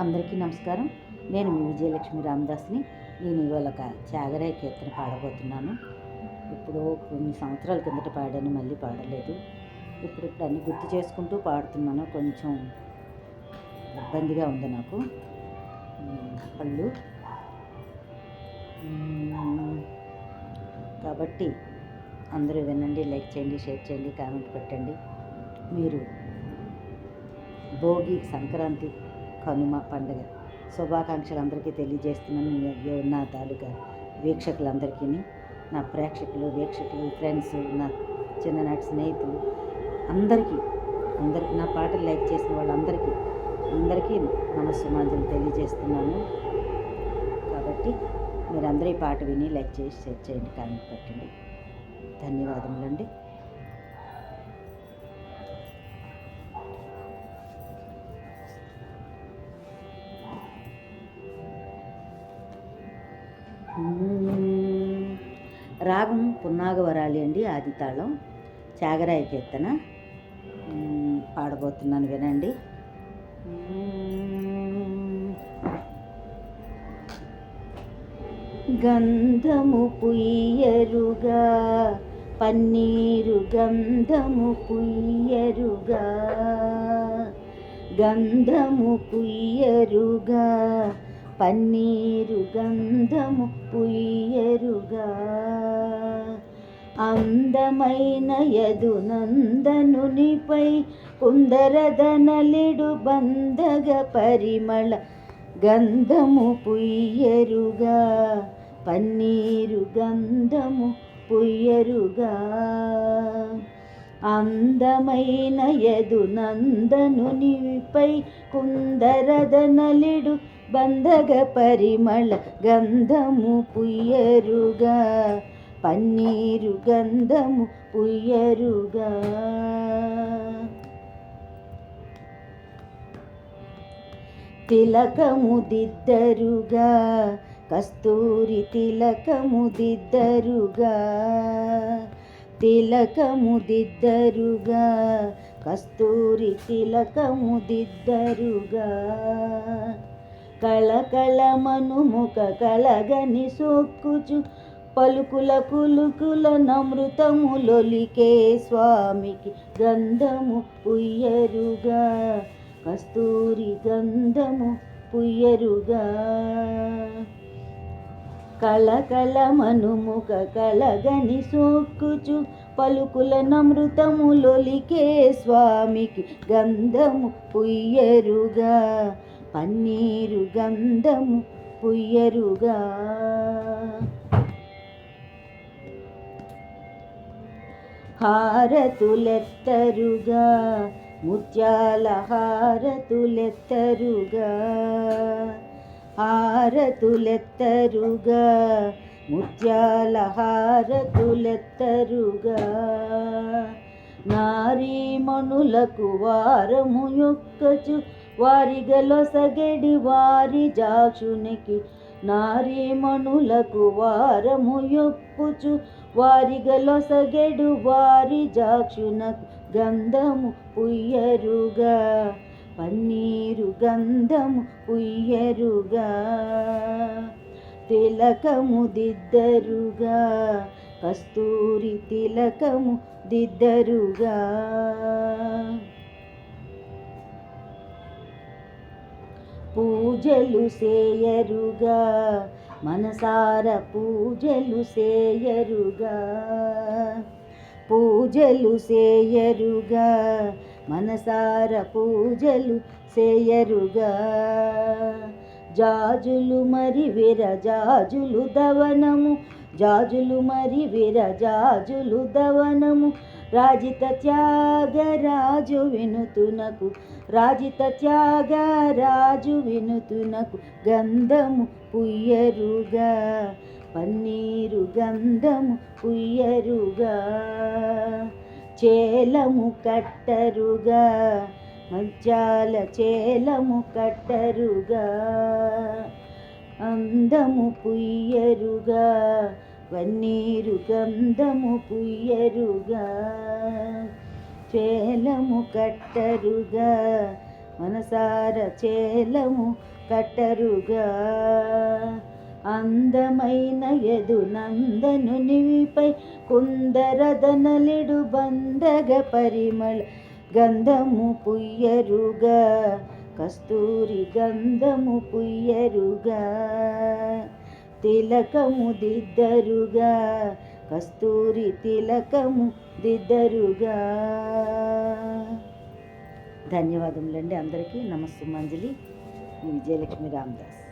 అందరికీ నమస్కారం. నేను మీ విజయలక్ష్మి రామదాస్ని. నేను ఇవాళ ఒక చాగరాయ కీర్తన పాడబోతున్నాను. ఇప్పుడు కొన్ని సంవత్సరాల కిందట పాడాను మళ్ళీ పాడలేదు. ఇప్పుడు ఇప్పుడు అన్ని గుర్తు చేసుకుంటూ పాడుతున్నాను. కొంచెం ఇబ్బందిగా ఉంది నాకు. పళ్ళు. కాబట్టి అందరూ వినండి లైక్ చేయండి షేర్ చేయండి కామెంట్ పెట్టండి. మీరు భోగి సంక్రాంతి కనుమ పండుగ. శుభాకాంక్షలు అందరికీ తెలియజేస్తున్నాను. మీ నా తాలూకా వీక్షకులందరికీ. నా ప్రేక్షకులు వీక్షకులు ఫ్రెండ్స్ నా చిన్ననాటి స్నేహితులు అందరికీ అందరికీ నా పాటలు లైక్ చేసిన వాళ్ళందరికీ అందరికీ నమస్సుమాంజలు తెలియజేస్తున్నాను. కాబట్టి మీరందరూ ఈ పాట విని లైక్ చేసి షేర్ చేయండి కామెంట్ పెట్టండి. ధన్యవాదములండి. రాగం పున్నాగవరాలి అండి ఆదితాళం చాగరాయ కీర్తన. పాడబోతున్నాను వినండి. గంధము పుయ్యరుగా పన్నీరు గంధము పుయ్యరుగా. గంధము పుయ్యరుగా పన్నీరు గంధము పుయ్యరుగా. అందమైన యదునందనునిపై కుందరదనలిడు బంధగ పరిమళ గంధము పుయ్యరుగా. పన్నీరు గంధము పుయ్యరుగా. అందమైన యదునందనునిపై కుందరదనలిడు బంధగ పరిమళ గంధము పుయ్యరుగా పన్నీరు గంధము పుయ్యరుగా. తిలకము దిద్దరుగా కస్తూరి తిలకము దిద్దరుగా తిలకముదిద్దరుగా కస్తూరి తిలకముదిద్దరుగా. కళకళ కళకళమను ముఖ కళగని సొక్కుచు పలుకుల కులుకుల నమృతములొలికే స్వామికి గంధము పుయ్యరుగా. కస్తూరి గంధము పుయ్యరుగా. కళకళమనుముఖ కలగని సోక్కుచు పలుకుల నమృతములొలికే స్వామికి గంధము పుయ్యరుగా పన్నీరు గంధము పుయ్యరుగా. హారతులెత్తరుగా ముత్యాల హారతులెత్తరుగా. హారతులెత్తరుగా. ముత్యాల హారతులెత్తరుగా. నారీమణులకు వారము యొక్కచు వారి సగడి వారి జాక్షునికి నారీమణులకు వారము యొక్కుచు వారి సగడు వారి జాక్షునకు గంధము పుయ్యరుగా. పన్నీరు గంధము ఉయ్యరుగా తిలకము దిద్దరుగా కస్తూరి తిలకము దిద్దరుగా. పూజలు సేయరుగా మనసార పూజలు సేయరుగా. పూజలు సేయరుగా మనసార పూజలు సేయరుగా. జాజులు మరి విరజాజులు దవనము జాజులు మరి విరజాజులు దవనము. రాజిత త్యాగరాజు వినుతునకు రాజిత త్యాగరాజు వినుతునకు గంధము పుయ్యరుగా. పన్నీరు గంధము పుయ్యరుగా. చేలము కట్టరుగా మజ్జాల చేలము కట్టరుగా అందము పుయ్యరుగా వన్నీరు గంధము పుయ్యరుగా. చేలము కట్టరుగా మనసార చేలము కట్టరుగా. అందమైన యదు నందనునిపై కుందరదనలిడు బందగ పరిమళ గంధము పుయ్యరుగా కస్తూరి గంధము పుయ్యరుగా తిలకము దిద్దరుగా కస్తూరి తిలకము దిద్దరుగా. ధన్యవాదములండి అందరికీ. నమస్తే మంజలి విజయలక్ష్మి రామదాస్.